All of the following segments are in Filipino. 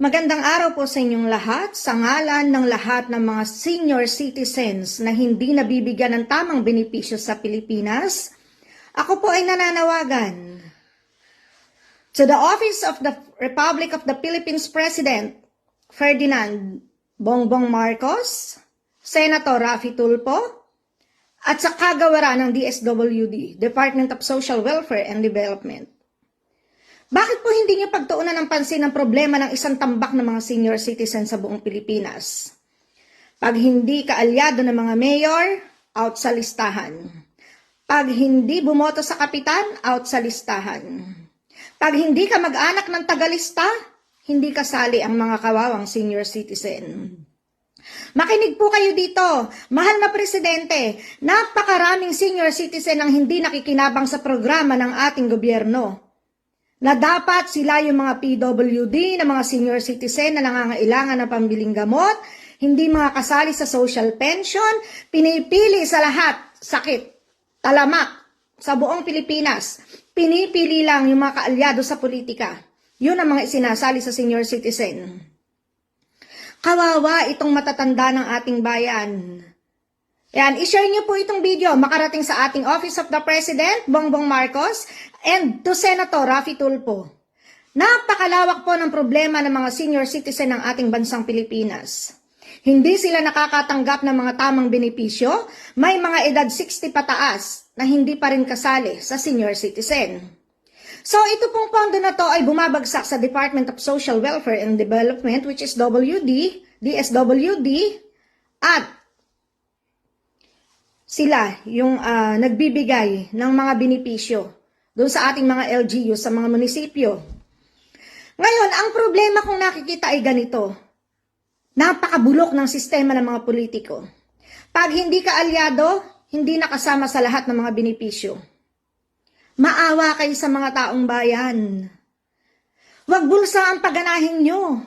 Magandang araw po sa inyong lahat sa ngalan ng lahat ng mga senior citizens na hindi nabibigyan ng tamang benepisyo sa Pilipinas. Ako po ay nananawagan to the Office of the Republic of the Philippines President Ferdinand Bongbong Marcos, Senator Rafi Tulfo, at sa kagawaran ng DSWD, Department of Social Welfare and Development. Bakit po hindi niyo pagtuunan ng pansin ang problema ng isang tambak ng mga senior citizen sa buong Pilipinas? Pag hindi ka alyado ng mga mayor, out sa listahan. Pag hindi bumoto sa kapitan, out sa listahan. Pag hindi ka mag-anak ng tagalista, hindi kasali ang mga kawawang senior citizen. Makinig po kayo dito. Mahal na presidente, napakaraming senior citizen ang hindi nakikinabang sa programa ng ating gobyerno na dapat sila yung mga PWD na mga senior citizen na nangangailangan ng pambiling gamot, hindi mga kasali sa social pension, pinipili sa lahat, sakit, talamak, sa buong Pilipinas. Pinipili lang yung mga kaalyado sa politika. Yun ang mga isinasali sa senior citizen. Kawawa itong matatanda ng ating bayan. Yan, ishare niyo po itong video makarating sa ating Office of the President, Bongbong Marcos, and to Senator Rafi Tulfo. Napakalawak po ng problema ng mga senior citizen ng ating bansang Pilipinas. Hindi sila nakakatanggap ng mga tamang benepisyo, may mga edad 60 pataas na hindi pa rin kasali sa senior citizen. So ito pong pondo na to ay bumabagsak sa Department of Social Welfare and Development which is WD, DSWD, at sila yung ah, nagbibigay ng mga benepisyo doon sa ating mga LGU, sa mga munisipyo. Ngayon, ang problema kung nakikita ay ganito. Napakabulok ng sistema ng mga politiko. Pag hindi ka alyado, hindi nakasama sa lahat ng mga benepisyo. Maawa kayo sa mga taong bayan. Huwag bulsa ang pagganahin nyo.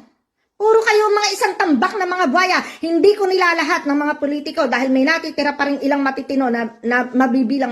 Puro kayo mga isang tambak na mga buhaya. Hindi ko nilalahat ng mga politiko dahil may natitira pa rin ilang matitino na, na mabibilang mo